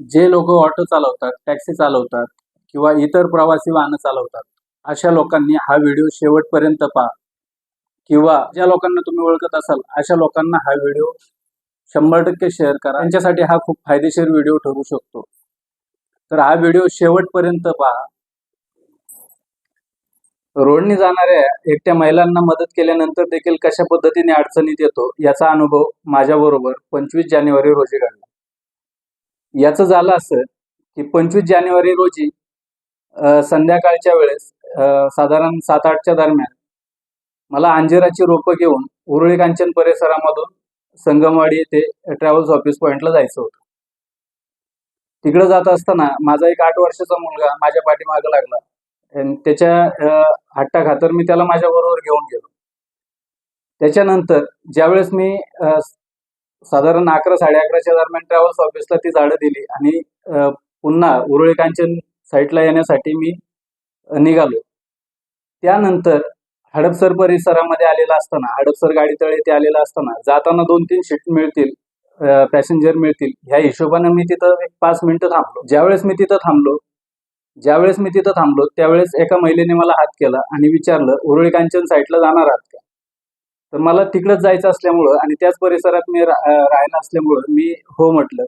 जे लोक ऑटो चालवतात टॅक्सी चालवतात किंवा इतर प्रवासी वाहनं चालवतात अशा लोकांनी हा व्हिडिओ शेवटपर्यंत पहा. किंवा ज्या लोकांना तुम्ही ओळखत असाल अशा लोकांना हा व्हिडिओ शंभर टक्के शेअर करा. त्यांच्यासाठी हा खूप फायदेशीर व्हिडिओ ठरू शकतो. तर हा व्हिडिओ शेवटपर्यंत पहा. रोडने जाणाऱ्या एकट्या महिलांना मदत केल्यानंतर देखील कशा पद्धतीने अडचणीत येतो याचा अनुभव माझ्याबरोबर पंचवीस जानेवारी रोजी घडला. याचं झालं असं की पंचवीस जानेवारी रोजी संध्याकाळच्या वेळेस साधारण सात आठच्या दरम्यान मला अंजिराची रोपं घेऊन उरुळी कांचन परिसरामधून संगमवाडी येथे ट्रॅव्हल्स ऑफिस पॉईंटला जायचं होतं. तिकडे जात असताना माझा एक आठ वर्षाचा मुलगा माझ्या पाठीमागे लागला. आणि त्याच्या हट्टाखातर मी त्याला माझ्या बरोबर घेऊन गेलो. त्याच्यानंतर ज्यावेळेस मी अ, साधारण अकरा साडे अकराच्या दरम्यान ट्रॅव्हल्स ऑफिसला ती झाडं दिली आणि पुन्हा उरुळी कांचन साईटला येण्यासाठी मी निघालो. त्यानंतर हडपसर परिसरामध्ये आलेला असताना हडपसर गाडी तळे ते आलेला असताना जाताना दोन तीन सीट मिळतील पॅसेंजर मिळतील. ह्या हिशोबाने मी तिथं एक पाच मिनिटं थांबलो. ज्यावेळेस मी तिथं थांबलो ज्यावेळेस मी तिथं थांबलो त्यावेळेस एका महिलेने मला हात केला आणि विचारलं उरुळी कांचन साईटला जाणार आहात का? तर मला तिकडंच जायचं असल्यामुळं आणि त्याच परिसरात मी राहायला असल्यामुळं मी हो म्हटलं.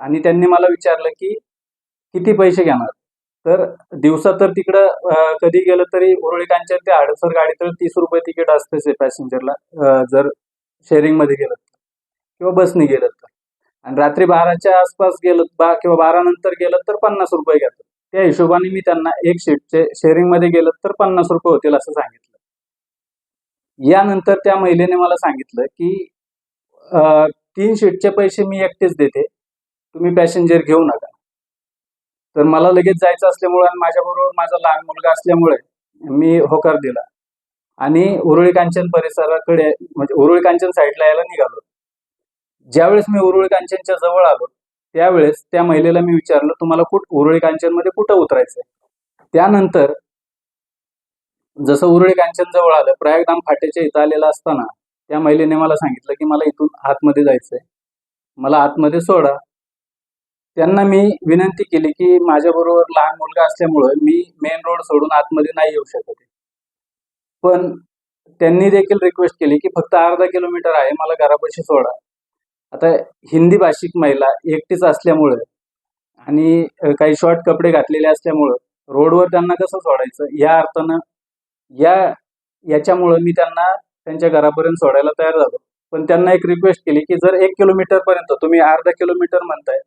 आणि त्यांनी मला विचारलं की किती पैसे घेणार? तर दिवसा तर तिकडं कधी गेलं तरी उरळीकांच्या कांचन ते गाडी तर तीस रुपये तिकीट असतेच आहे पॅसेंजरला जर शेअरिंगमध्ये गेलं तर किंवा बसने गेलं तर. आणि रात्री बाराच्या आसपास गेलं बा किंवा बारा नंतर गेलं तर पन्नास रुपये घेतात. त्या हिशोबाने मी त्यांना एक सीटचे शेअरिंगमध्ये गेलं तर पन्नास रुपये होतील असं सांगितलं. यानंतर त्या महिलेने मला सांगितलं की तीन शीटचे पैसे मी एकटेच देते. तुम्ही पॅसेंजर घेऊ नका. तर मला लगेच जायचं असल्यामुळे आणि माझ्याबरोबर माझा लहान मुलगा असल्यामुळे मी होकार दिला. आणि उरुळी कांचन परिसराकडे म्हणजे उरुळी कांचन साईडला यायला निघालो. ज्यावेळेस मी उरुळी कांचनच्या जवळ आलो त्यावेळेस त्या महिलेला मी विचारलं तुम्हाला कुठ उरुळी कांचनमध्ये कुठं उतरायचंय? त्यानंतर जसं उरळी कांचन जवळ आलं प्रयागधाम फाट्याच्या इथं आलेलं असताना त्या महिलेने मला सांगितलं की मला इथून आतमध्ये जायचंय. मला आतमध्ये सोडा. त्यांना मी विनंती केली की माझ्याबरोबर लहान मुलगा असल्यामुळं मी मेन रोड सोडून आतमध्ये नाही येऊ शकत पण त्यांनी देखील रिक्वेस्ट केली की फक्त अर्धा किलोमीटर आहे मला घरापाशी सोडा. आता हिंदी भाषिक महिला एकटीच असल्यामुळं आणि काही शॉर्ट कपडे घातलेले असल्यामुळं रोडवर त्यांना कसं सोडायचं? या अर्थानं या याच्यामुळं मी त्यांना त्यांच्या घरापर्यंत सोडायला तयार झालो. पण त्यांना एक रिक्वेस्ट केली की जर एक किलोमीटर पर्यंत तुम्ही अर्धा किलोमीटर म्हणताय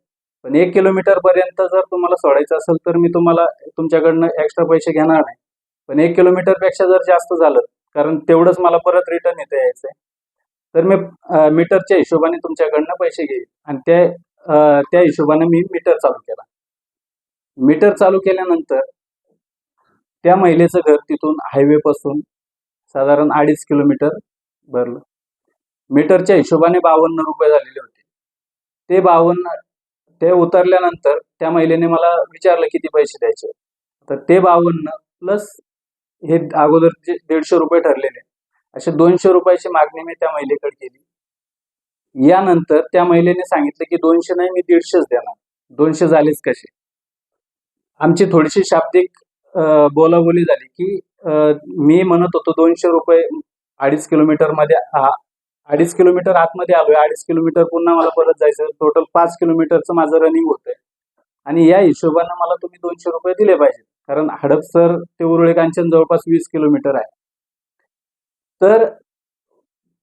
पण एक किलोमीटर पर्यंत जर तुम्हाला सोडायचं असेल तर मी तुम्हाला तुमच्याकडनं एक्स्ट्रा पैसे घेणार नाही. पण एक किलोमीटरपेक्षा जर जास्त झालं कारण तेवढंच मला परत रिटर्न येते यायचंय तर मी मीटरच्या हिशोबाने तुमच्याकडनं पैसे घेईन. आणि त्या त्या हिशोबाने मी मीटर चालू केला. मीटर चालू केल्यानंतर त्या महिलेचं घर तिथून हायवे पासून साधारण अडीच किलोमीटर भरलं. मीटरच्या हिशोबाने बावन्न रुपये झालेले होते. ते बावन्न ते उतरल्यानंतर त्या महिलेने मला विचारलं किती पैसे द्यायचे. तर ते बावन्न प्लस हे अगोदरचे दीडशे रुपये ठरलेले असे दोनशे रुपयाची मागणी मी त्या महिलेकडे केली. यानंतर त्या महिलेने सांगितलं की दोनशे नाही मी दीडशेच देणार. दोनशे झालेच कसे? आमची थोडीशी शाब्दिक बोलाबोली झाली की मी म्हणत होतो दोनशे रुपये अडीच किलोमीटरमध्ये अडीच किलोमीटर आतमध्ये आलोय अडीच किलोमीटर पुन्हा मला परत जायचं टोटल पाच किलोमीटरचं माझं रनिंग होतंय. आणि या हिशोबानं मला तुम्ही दोनशे रुपये दिले पाहिजे कारण हडपसर ते उरुळे कांचन जवळपास वीस किलोमीटर आहे. तर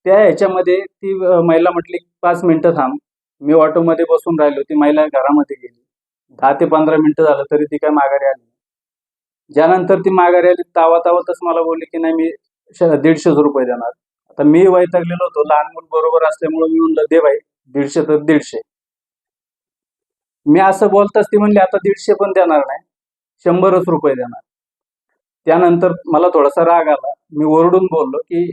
त्या ह्याच्यामध्ये ती महिला म्हटली पाच मिनिटं थांब. मी ऑटोमध्ये बसून राहिलो. ती महिला घरामध्ये गेली. दहा ते पंधरा मिनिटं झालं तरी ती काय माघारी आली ज्यानंतर ती माघारी आली तावा तावतच मला बोलली की नाही मी दीडशेच रुपये देणार. आता मी वैतागलेलो होतो लहान मुल बरोबर असल्यामुळे मी म्हणलं दे भाई दीडशे तर दीडशे. मी असं बोलताच ती म्हणली आता दीडशे पण देणार नाही शंभरच रुपये देणार. त्यानंतर मला थोडासा राग आला. मी ओरडून बोललो की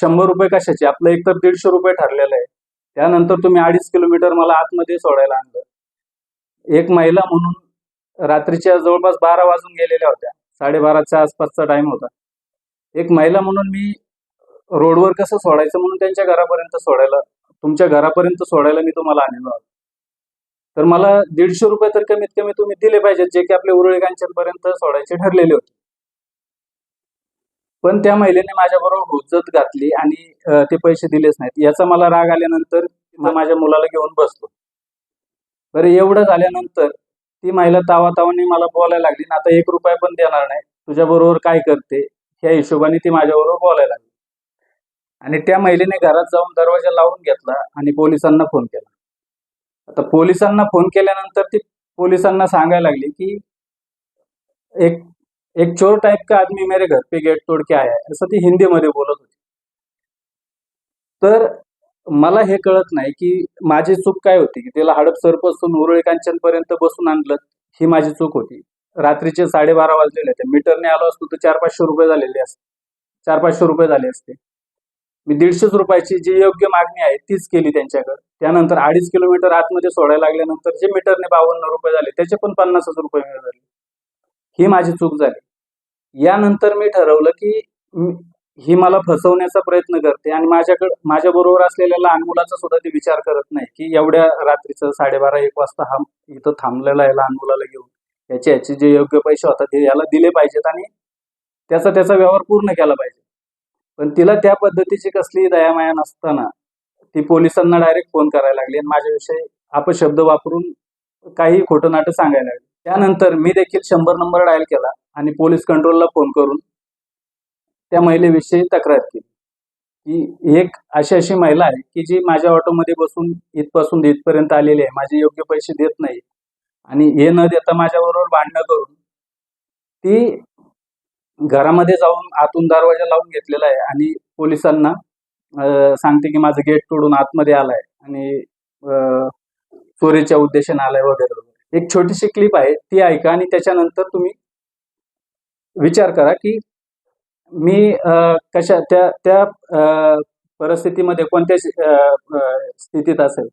शंभर रुपये कशाचे? आपलं एक तर दीडशे रुपये ठरलेलं आहे. त्यानंतर तुम्ही अडीच किलोमीटर मला आतमध्ये सोडायला आणलं. एक महिला म्हणून रात्रीच्या जवळपास बारा वाजून गेलेल्या होत्या. साडेबाराच्या आसपासचा टाइम होता. एक महिला म्हणून मी रोडवर कसं सोडायचं म्हणून त्यांच्या घरापर्यंत सोडायला तुमच्या घरापर्यंत सोडायला मी तुम्हाला आणलो आहोत. तर मला दीडशे रुपये तर कमीत कमी तुम्ही दिले पाहिजेत जे की आपले उरळी कांचनपर्यंत सोडायचे ठरलेले होते. पण त्या महिलेने माझ्याबरोबर हुज्जत घातली आणि ते पैसे दिलेच नाहीत. याचा मला राग आल्यानंतर माझ्या मुलाला घेऊन बसलो. बरं एवढं झाल्यानंतर ती महिला तावातावाने मला बोलायला लागली "ना आता एक रुपया पण देणार नाही. तुझ्या बरोबर काय करते? ह्या हिशोबाने ती माझ्याबरोबर बोलायला लागली. आणि त्या महिलेने घरात जाऊन दरवाजा लावून घेतला आणि पोलिसांना फोन केला. आता पोलिसांना फोन केल्यानंतर ती पोलिसांना सांगायला लागली की एक एक चोर टाइप का आदमी मेरे घर पे गेट तोड के आया असं ती हिंदीमध्ये बोलत होती. तर मला हे कळत नाही की माझी चूक काय होती की तिला हडपसरपासून उरळी कांचनपर्यंत बसून आणलं ही माझी चूक होती. रात्रीचे साडेबारा वाजलेले होते. मीटरने आलो असतो तर चार पाचशे रुपये झालेले असते. चार पाचशे रुपये झाले असते. मी दीडशेच रुपयाची जी योग्य मागणी आहे तीच केली त्यांच्याकडे. त्यानंतर अडीच किलोमीटर आतमध्ये सोडायला लागल्यानंतर जे मीटरने बावन्न रुपये झाले त्याचे पण पन्नासच रुपये मिळाले. ही माझी चूक झाली. यानंतर मी ठरवलं की ही मला फसवण्याचा प्रयत्न करते आणि माझ्याकडे माझ्या बरोबर असलेल्या लहान मुलाचा सुद्धा ती विचार करत नाही की एवढ्या रात्रीचं साडेबारा एक वाजता हा इथं थांबलेला आहे लहान मुलाला घेऊन. याचे याचे जे योग्य पैसे होतात ते याला दिले पाहिजेत आणि त्याचा त्याचा व्यवहार पूर्ण केला पाहिजे. पण तिला त्या पद्धतीची कसली दयामाया नसताना ती पोलिसांना डायरेक्ट फोन करायला लागली आणि माझ्याविषयी अपशब्द वापरून काही खोटं नाटं सांगायला लागली. त्यानंतर मी देखील शंभर नंबर डायल केला आणि पोलीस कंट्रोलला फोन करून त्या महिलेविषयी तक्रार केली. की एक अशी अशी महिला आहे की जी माझ्या ऑटोमध्ये बसून इथपासून इथपर्यंत आलेली आहे. माझे योग्य पैसे देत नाही. आणि हे न देता माझ्याबरोबर भांडणं करून ती घरामध्ये जाऊन आतून दरवाजा लावून घेतलेला आहे. आणि पोलिसांना सांगते की माझं गेट तोडून आतमध्ये आलाय. आणि चोरीच्या उद्देशाने आलाय वगैरे वगैरे. एक छोटीशी क्लिप आहे. ती ऐका आणि त्याच्यानंतर तुम्ही विचार करा की मी कशा त्या त्या परिस्थितीमध्ये कोणत्या स्थितीत असेल?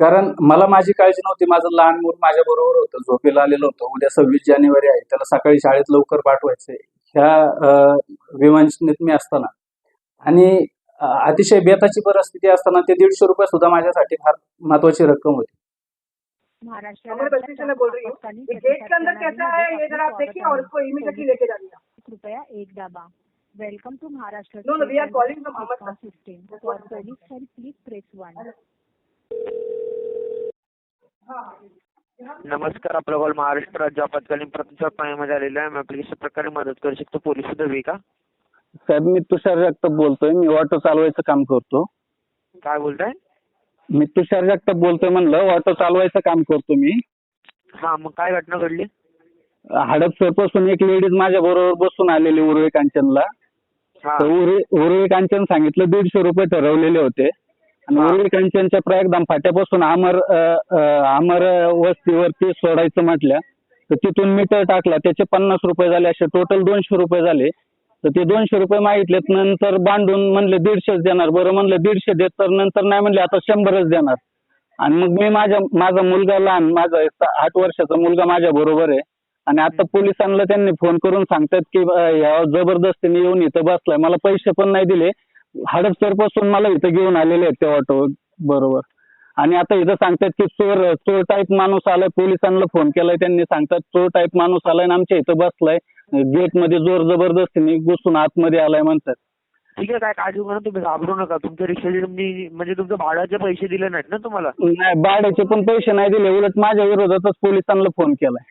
कारण मला माझी काळजी नव्हती. माझं लहान मूल माझ्या बरोबर होतं. झोपेला आलेलं होतं. उद्या सव्वीस जानेवारी आहे. त्याला सकाळी शाळेत लवकर पाठवायचंय. ह्या विवंचनेत मी असताना. आणि अतिशय बेताची परिस्थिती असताना ते दीडशे रुपये सुद्धा माझ्यासाठी फार महत्वाची रक्कम होती. महाराष्ट्र कृपया एक दाबा welcome to Maharashtra No, no, we are calling from Ahmedabad. System for police help please press one नमस्कार आपला कॉल महाराष्ट्र राज्य आपत्कालीन प्रतिसाद पाण्यामध्ये आलेला आहे. मी आपली कशा प्रकारे मदत करू शकतो. पोलीस उदवी का? साहेब मी तुषार जगताप बोलतोय. मी ऑटो चालवायचं काम करतो. काय बोलताय? मी तुषार जगताप बोलतोय म्हणलं ऑटो चालवायचं काम करतो मी. हा मग काय घटना घडली? हडपसरपासून एक लेडीज माझ्या बरोबर बसून आलेली उर्वे कांचनला. हा. तर उर्वे उर्वे कांचन सांगितलं दीडशे रुपये ठरवलेले होते. आणि हा. उर्वे कांचनच्या प्रयागदाम फाट्यापासून अमर अ, अ, अमर वस्तीवरती सोडायचं म्हटलं तर तिथून मीटर टाकला त्याचे पन्नास रुपये झाले असे टोटल दोनशे रुपये झाले. तर ते दोनशे रुपये मागितलेत नंतर बांधून म्हणले दीडशेच देणार बरं म्हणलं दीडशे देत तर नंतर नाही म्हणले आता शंभरच देणार. आणि मग मी माझ्या माझा मुलगा लहान माझा एक सा- आठ वर्षाचा मुलगा माझ्या बरोबर आहे. आणि आता पोलिसांना त्यांनी फोन करून सांगतात की ह्या जबरदस्तीने येऊन इथं बसलाय. मला पैसे पण नाही दिले. हडपसरपासून मला इथं घेऊन आलेले आहेत ते ऑटो. बरोबर. आणि आता इथं सांगतात की चोर चोर टाईप माणूस आलाय. पोलिसांना फोन केलाय त्यांनी सांगतात चोर टाईप माणूस आलाय आणि आमच्या इथं बसलाय. गेटमध्ये जोर जबरदस्तीने घुसून आतमध्ये आलाय म्हणतात. ठीक आहे काय काळजी करू तुम्ही घाबरू नका. तुमच्या रिक्षाचे तुम्ही म्हणजे तुमच्या भाड्याचे पैसे दिले नाहीत ना तुम्हाला? नाही भाड्याचे पण पैसे नाही दिले. उलट माझ्या विरोधातच पोलिसांना फोन केलाय.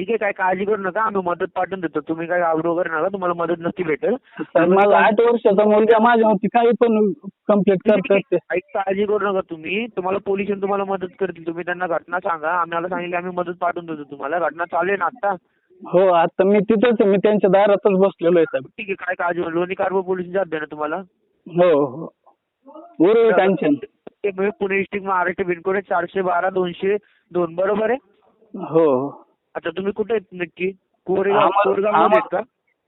ठीक आहे काय काळजी करू नका. आम्ही मदत पाठवून देतो. तुम्ही काय घाबरू वगैरे नका तुम्हाला मदत नक्की भेटेल. माझा आठ वर्षाचा मुलगा माझ्यावरती काही पण कंप्लेंट करतात काही काळजी करू नका तुम्ही. तुम्हाला पोलीस तुम्हाला मदत करतील. तुम्ही त्यांना घटना सांगा. आम्हाला सांगितले आम्ही मदत पाठवून देतो तुम्हाला. घटना चालू आहे ना आता? हो आता मी तिथंच मी त्यांच्या दारातच बसलेलो आहे साहेब. ठीक आहे काय काळजी करू लोणी कार्बो पोलीस जात ना तुम्हाला. हो हो. उर्वी म्हणजे पुणे डिस्ट्रिक्ट महाराष्ट्र पिनकोड चारशे बारा दोनशे दोन. बरोबर आहे? हो. आता तुम्ही कुठे आहेत नक्की? कोरेगाव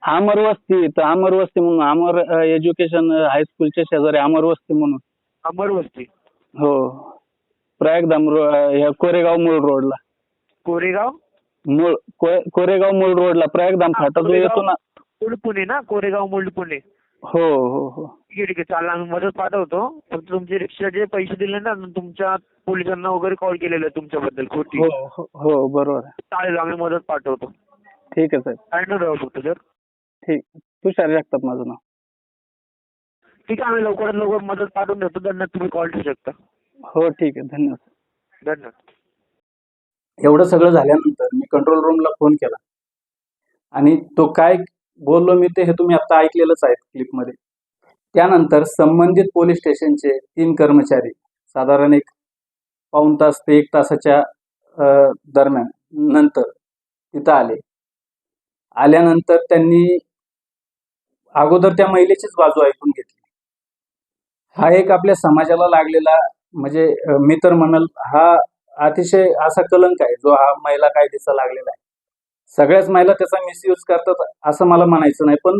अमर वस्ती तर अमर वस्ती म्हणून अमर एज्युकेशन हायस्कूलच्या शेजारी अमर वस्ती म्हणून. अमर वस्ती? हो. ह्या कोरेगाव मूळ रोडला. कोरेगाव? मूळ कोरेगाव मूळ रोडला प्रयागधाम फाटा जो येतो ना मूळ पुणे ना? कोरेगाव मूळ पुणे. हो हो हो. ठीक आहे ठीक आहे. चालेल आम्ही मदत पाठवतो. फक्त तुमचे रिक्षाचे पैसे दिले ना तुमच्या पोलिसांना वगैरे कॉल केलेला आहे तुमच्याबद्दल खोटी. हो हो हो बरोबर आहे. चालेल आम्ही मदत पाठवतो. ठीक आहे साहेब. काय न राहू फक्त सर? ठीक. तुषार जगताप माझं नाव. ठीक आहे आम्ही लवकरात लवकर मदत पाठवून देतो. त्यांना तुम्ही कॉल ठेवू शकता. हो ठीक आहे. धन्यवाद. धन्यवाद. एवढं सगळं झाल्यानंतर मी कंट्रोल रूमला फोन केला. आणि तो काय बोललो मी ते हे तुम्ही आता ऐकलेलंच आहे क्लिपमध्ये त्यानंतर संबंधित पोलीस स्टेशनचे तीन कर्मचारी साधारण एक पाऊण तास ते एक तासाच्या दरम्यान नंतर तिथं आले. आल्यानंतर त्यांनी अगोदर त्या महिलेचीच बाजू ऐकून घेतली. हा एक आपल्या समाजाला लागलेला म्हणजे मी तर म्हणाल हा अतिशय असा कलंक आहे जो हा महिला कायद्याचा लागलेला आहे. सगळ्याच महिला त्याचा मिसयूज करतात असं मला म्हणायचं नाही पण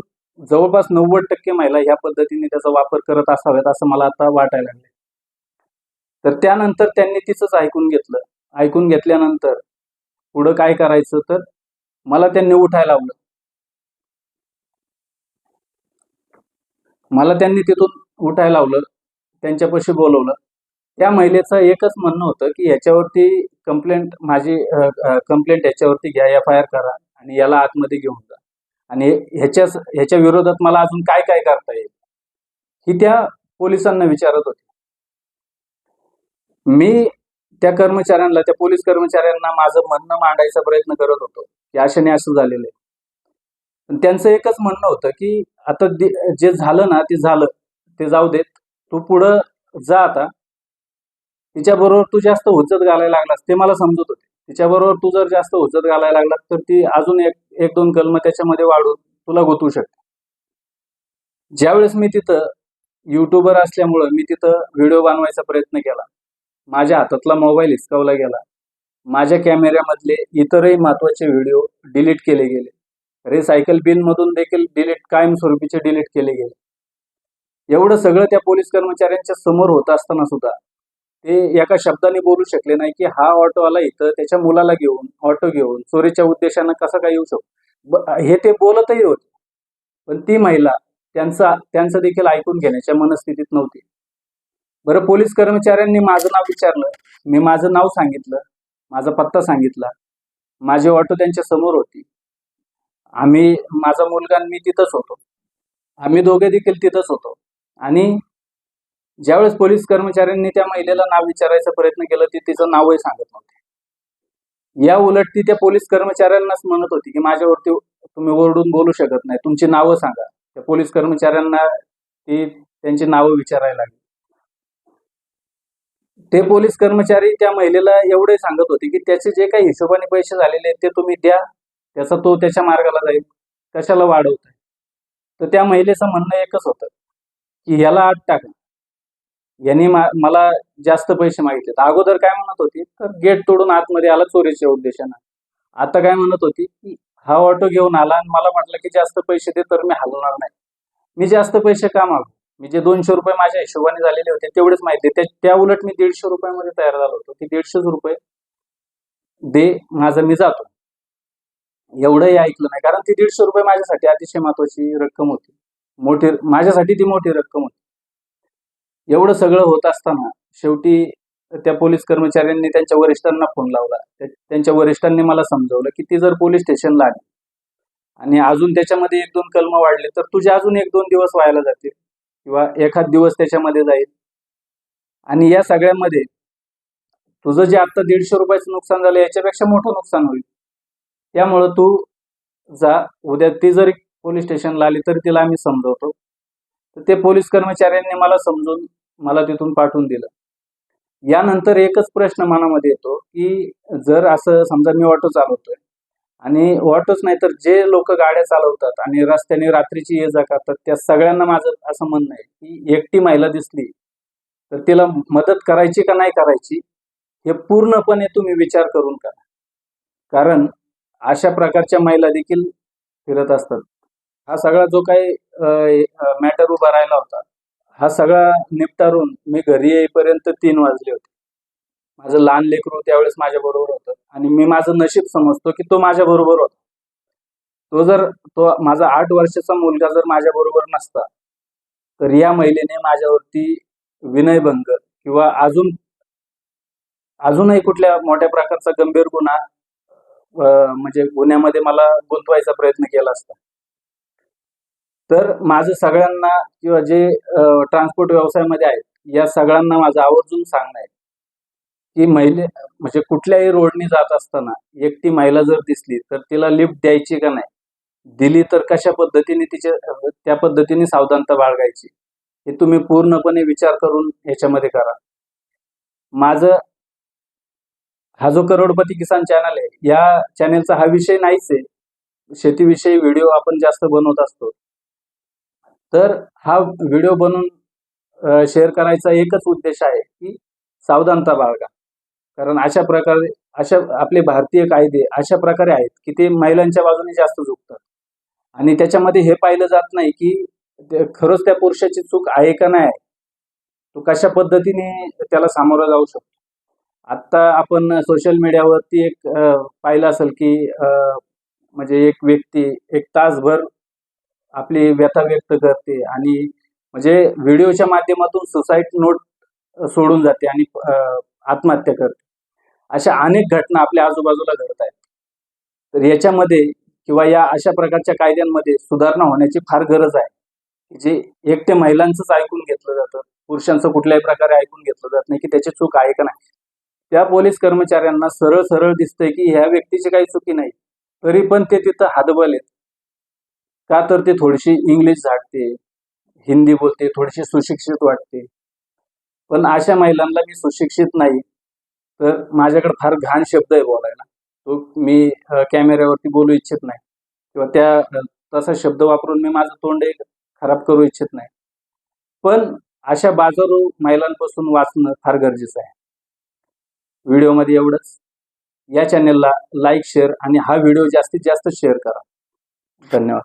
जवळपास नव्वद टक्के महिला ह्या पद्धतीने त्याचा वापर करत असाव्यात असं मला आता वाटायला लागले तर त्यानंतर त्यांनी तिचंच ऐकून घेतलं. ऐकून घेतल्यानंतर पुढं काय करायचं तर मला त्यांनी उठायला लावलं. मला त्यांनी तिथून उठायला लावलं त्यांच्यापाशी बोलवलं. त्या महिलेचं एकच म्हणणं होतं की याच्यावरती कंप्लेंट माझी कंप्लेंट याच्यावरती घ्या एफ आय आर करा आणि याला आतमध्ये घेऊन जा. आणि ह्याच्या ह्याच्या विरोधात मला अजून काय काय करता येईल? ही त्या पोलिसांना विचारत होती. मी त्या कर्मचाऱ्यांना त्या पोलीस कर्मचाऱ्यांना माझं म्हणणं मांडायचा प्रयत्न करत होतो. की अशाने असं झालेलं आहे. पण त्यांचं एकच म्हणणं होतं की आता जे झालं ना ते झालं. ते जाऊ देत. तू पुढं जा आता. तिच्याबरोबर तू जास्त हुज्जत घालायला लागलास ते मला समजत होते. तिच्याबरोबर तू जर जास्त हुज्जत घालायला लागलास तर ती अजून एक एक दोन कलम त्याच्यामध्ये वाढून तुला गुंतवू शकते. ज्यावेळेस मी तिथं युट्यूबर असल्यामुळं मी तिथं व्हिडिओ बनवायचा प्रयत्न केला. माझ्या हातातला मोबाईल हिसकावला गेला. माझ्या कॅमेऱ्यामधले इतरही महत्त्वाचे व्हिडिओ डिलीट केले गेले. रिसायकल बिनमधून देखील डिलीट कायमस्वरूपीचे डिलीट केले गेले. एवढं सगळं त्या पोलीस कर्मचाऱ्यांच्या समोर होत असताना सुद्धा ते एका शब्दाने बोलू शकले नाही की हा ऑटोवाला इथं त्याच्या मुलाला घेऊन ऑटो घेऊन चोरीच्या उद्देशानं कसं काय येऊ शकतो? हे ते बोलतही होते. पण ती महिला त्यांचा त्यांचं देखील ऐकून घेण्याच्या मनस्थितीत नव्हती. बरं पोलीस कर्मचाऱ्यांनी माझं नाव विचारलं. मी माझं नाव सांगितलं. माझा पत्ता सांगितला. माझी ऑटो त्यांच्यासमोर होती. आम्ही माझा मुलगा मी तिथंच होतो. आम्ही दोघे देखील तिथंच होतो. आणि ज्यावेळेस पोलीस कर्मचाऱ्यांनी त्या महिलेला नाव विचारायचा प्रयत्न केला ती तिचं नावही सांगत नव्हती. या उलट ती त्या पोलीस कर्मचाऱ्यांनाच म्हणत होती की माझ्यावरती तुम्ही ओरडून बोलू शकत नाही तुमची नावं सांगा. त्या पोलीस कर्मचाऱ्यांना ती त्यांची नावं विचारायला लागली. ते पोलीस कर्मचारी त्या महिलेला एवढे सांगत होते की त्याचे जे काही हिशोबाने पैसे झालेले आहेत ते तुम्ही द्या त्याचा तो त्याच्या मार्गाला जाईल कशाला वाढवताय? तर त्या महिलेचं म्हणणं एकच होतं की ह्याला आत टाका. यांनी मला जास्त पैसे मागितले अगोदर काय म्हणत होती तर गेट तोडून आतमध्ये आला चोरीच्या उद्देशानं. आता काय म्हणत होती की हा ऑटो घेऊन आला आणि मला म्हटलं की जास्त पैसे दे तर मी हलणार नाही. मी जास्त पैसे का मागू? मी जे दोनशे रुपये माझ्या हिशोबाने झालेले होते तेवढेच माहिती त्या त्या उलट मी दीडशे रुपयामध्ये तयार झालो होतो की दीडशेच रुपये दे माझं मी जातो. एवढंही ऐकलं नाही कारण ती दीडशे रुपये माझ्यासाठी अतिशय महत्वाची रक्कम होती. मोठी माझ्यासाठी ती मोठी रक्कम होती. एवढं सगळं होत असताना शेवटी त्या पोलीस कर्मचाऱ्यांनी त्यांच्या वरिष्ठांना फोन लावला. त्यांच्या वरिष्ठांनी मला समजवलं की ती जर पोलीस स्टेशनला आली आणि अजून त्याच्यामध्ये एक दोन कलम वाढले तर तुझे अजून एक दोन दिवस व्हायला जातील किंवा एखाद दिवस त्याच्यामध्ये जाईल. आणि या सगळ्यामध्ये तुझं जे आता दीडशे रुपयाचं नुकसान झालं याच्यापेक्षा मोठं नुकसान होईल. त्यामुळं तू जा. उद्या ती जरी पोलीस स्टेशनला आली तर तिला आम्ही समजवतो. तर ते पोलीस कर्मचाऱ्यांनी मला समजून मला तिथून पाठवून दिलं. यानंतर एकच प्रश्न मनामध्ये येतो की जर असं समजा मी ऑटो चालवतोय आणि ऑटोच नाही तर जे लोक गाड्या चालवतात आणि रस्त्याने रात्रीची ये जा करतात त्या सगळ्यांना माझं असं म्हणणं आहे की एकटी महिला दिसली तर तिला मदत करायची का नाही करायची हे पूर्णपणे तुम्ही विचार करून करा. कारण अशा प्रकारच्या महिला देखील फिरत असतात. हा सगळा जो काही मॅटर उभा राहिला होता हा सगळा निपटारून मी घरी येईपर्यंत तीन वाजले होते. माझं लहान लेकरू त्यावेळेस माझ्या बरोबर होतं आणि मी माझं नशीब समजतो की तो माझ्या बरोबर होता. तो जर तो माझा आठ वर्षाचा मुलगा जर माझ्या बरोबर नसता तर या महिलेने माझ्यावरती विनयभंग किंवा अजून अजूनही कुठल्या मोठ्या प्रकारचा गंभीर गुन्हा म्हणजे गुन्ह्यामध्ये मला गुंतवायचा प्रयत्न केला असता. तर माझं सगळ्यांना किंवा जे ट्रान्सपोर्ट व्यवसायामध्ये आहेत या सगळ्यांना माझं आवर्जून सांगणं आहे की महिले म्हणजे कुठल्याही रोडनी जात असताना एकटी महिला जर दिसली तर तिला लिफ्ट द्यायची का नाही? दिली तर कशा पद्धतीने तिचे त्या पद्धतीने सावधानता बाळगायची? हे तुम्ही पूर्णपणे विचार करून ह्याच्यामध्ये करा. माझं हा जो करोडपती किसान चॅनल आहे या चॅनलचा हा विषय नाहीच आहे. शेतीविषयी व्हिडिओ आपण जास्त बनवत असतो. तर हा व्हिडिओ बनवून शेअर करायचा एकच उद्देश आहे की सावधानता बाळगा. कारण अशा प्रकारे अशा आपले भारतीय कायदे अशा प्रकारे आहेत की ते महिलांच्या बाजूने जास्त झुकतात. आणि त्याच्यामध्ये हे पाहिलं जात नाही की खरंच त्या पुरुषाची चूक आहे का नाही आहे. तो कशा पद्धतीने त्याला सामोरं जाऊ शकतो. आत्ता आपण सोशल मीडियावरती एक पाहिलं असेल की म्हणजे एक व्यक्ती एक तासभर आपली व्यथा व्यक्त करते आणि म्हणजे व्हिडिओच्या माध्यमातून सुसाईड नोट सोडून जाते आणि आत्महत्या करते. अशा अनेक घटना आपल्या आजूबाजूला घडत आहेत. तर याच्यामध्ये किंवा या अशा प्रकारच्या कायद्यांमध्ये सुधारणा होण्याची फार गरज आहे. जे एकटे महिलांचंच ऐकून घेतलं जातं पुरुषांचं कुठल्याही प्रकारे ऐकून घेतलं जात नाही की त्याची चूक आहे का नाही. त्या पोलीस कर्मचाऱ्यांना सरळ सरळ दिसतंय की ह्या व्यक्तीची काही चुकी नाही. तरी पण ते तिथं हातबल आहेत. का तर ते थोडीशी इंग्लिश झाडते हिंदी बोलते थोडीशी सुशिक्षित वाटते. पण अशा महिलांना मी सुशिक्षित नाही तर माझ्याकडे फार घाण शब्द आहे बोलायला. तो मी कॅमेऱ्यावरती बोलू इच्छित नाही. किंवा त्या तसा शब्द वापरून मी माझं तोंड एक खराब करू इच्छित नाही. पण अशा बाजारू महिलांपासून वाचणं फार गरजेचं आहे. व्हिडिओमध्ये एवढंच. या चॅनेलला लाईक शेअर आणि हा व्हिडिओ जास्तीत जास्त शेअर करा. धन्यवाद.